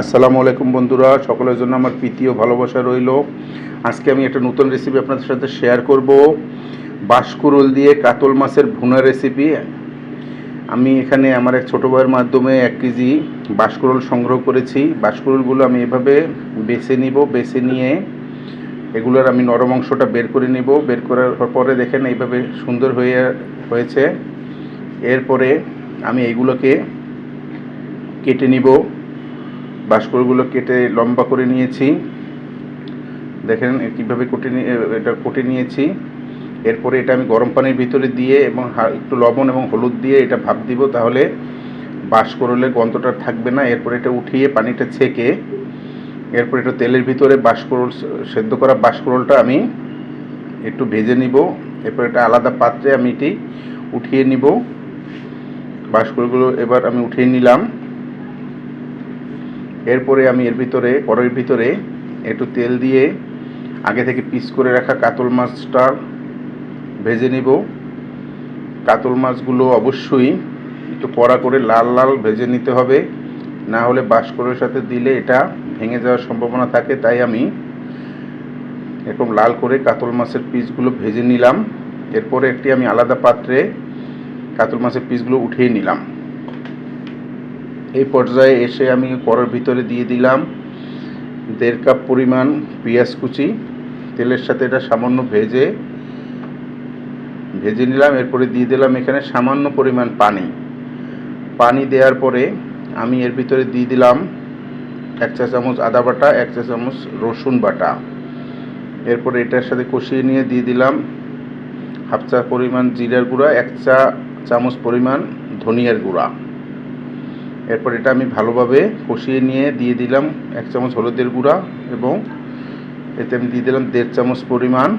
আসসালামু আলাইকুম বন্ধুরা, সকলের জন্য আমার প্রীতি ও ভালোবাসা রইল। আজকে আমি একটা নতুন রেসিপি আপনাদের সাথে শেয়ার করব। বাঁশকুরুল দিয়ে কাতল মাছের ভুনা রেসিপি আমি এখানে আমার এক ছোটো ভাইয়ের মাধ্যমে এক কেজি বাঁশকুরুল সংগ্রহ করেছি। বাঁশকুরুলগুলো আমি এভাবে বেছে নিব, বেছে নিয়ে এগুলোর আমি নরম অংশটা বের করে নিব। বের করার পরে দেখেন এইভাবে সুন্দর হয়ে, হয়েছে। এরপরে আমি এইগুলোকে কেটে নিব। বাষ্পগুলো কেটে লম্বা করে নিয়েছি। দেখেন কীভাবে কুটে এটা কুটে নিয়েছি। এরপরে এটা আমি গরম পানির ভিতরে দিয়ে এবং একটু লবণ এবং হলুদ দিয়ে এটা ভাপ দিব তাহলে বাঁশকরলের গন্ধটা থাকবে না। এরপরে এটা উঠিয়ে পানিটা ছেঁকে এরপর এটা তেলের ভিতরে বাঁশকরল সেদ্ধ করা বাঁশকরলটা আমি একটু ভেজে নিব। এরপর এটা আলাদা পাত্রে আমি এটি উঠিয়ে নিব। বাঁশকরলগুলো এবার আমি উঠিয়ে নিলাম। এরপরে আমি এর ভিতরে কড়াইয়ের ভিতরে একটু তেল দিয়ে আগে থেকে পিস করে রাখা কাতল মাছটা ভেজে নিব। কাতল মাছগুলো অবশ্যই একটু কড়া করে লাল লাল ভেজে নিতে হবে। না হলে বাষ্করের সাথে দিলে এটা ভেঙে যাওয়ার সম্ভাবনা থাকে, তাই আমি এরকম লাল করে কাতল মাছের পিসগুলো ভেজে নিলাম। এরপরে একটি আমি আলাদা পাত্রে কাতল মাছের পিসগুলো উঠিয়ে নিলাম। এই পর্যায়ে এসে আমি কড়ার ভিতরে দিয়ে দিলাম দেড় কাপ পরিমাণ পেঁয়াজ কুচি। তেলের সাথে এটা সামান্য ভেজে ভেজে নিলাম, এরপরে দিয়ে দিলাম এখানে সামান্য পরিমাণ পানি। পানি দেওয়ার পরে আমি এর ভিতরে দিয়ে দিলাম এক চা চামচ আদা বাটা, এক চা চামচ রসুন বাটা। এরপরে এটার সাথে কষিয়ে নিয়ে দিয়ে দিলাম হাফ চা পরিমাণ জিরার গুঁড়া, এক চা চামচ পরিমাণ ধনিয়ার গুঁড়া। এরপর এটা আমি ভালোভাবে কষিয়ে নিয়ে দিয়ে দিলাম এক চামচ হলুদের গুঁড়া এবং এতে আমি দিয়ে দিলাম দেড় চামচ পরিমাণ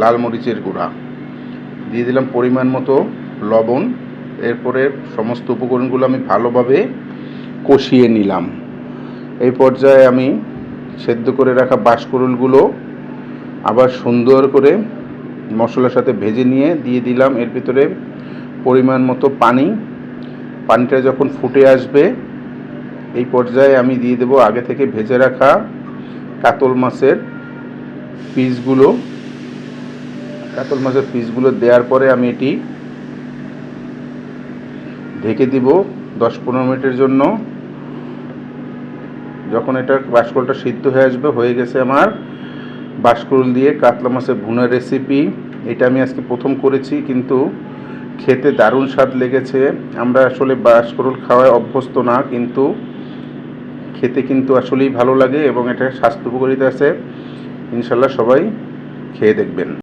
লাল মরিচের গুঁড়া। দিয়ে দিলাম পরিমাণ মতো লবণ। এরপরে সমস্ত উপকরণগুলো আমি ভালোভাবে কষিয়ে নিলাম। এই পর্যায়ে আমি সেদ্ধ করে রাখা বাঁশকুরুলগুলো আবার সুন্দর করে মশলার সাথে ভেজে নিয়ে দিয়ে দিলাম। এর ভিতরে পরিমাণ মতো পানি পানিটা যখন ফুটে আসবে, এই পর্যায়ে আমি দিয়ে দেবো আগে থেকে ভেজে রাখা কাতল মাছের পিসগুলো। কাতল মাছের পিসগুলো দেওয়ার পরে আমি এটি ঢেকে দিব দশ পনেরো মিনিটের জন্য। যখন এটা বাষ্কলটা সিদ্ধ হয়ে আসবে, হয়ে গেছে আমার বাষ্করুল দিয়ে কাতলা মাছের ভুনা রেসিপি এটা আমি আজকে প্রথম করেছি, কিন্তু খেতে দারুণ স্বাদ লেগেছে। আমরা আসলে বাসকরুল খাওয়ায় অভ্যস্ত না, কিন্তু খেতে কিন্তু আসলেই ভালো লাগে এবং এটা স্বাস্থ্য উপকারিতা আছে। ইনশাল্লাহ সবাই খেয়ে দেখবেন।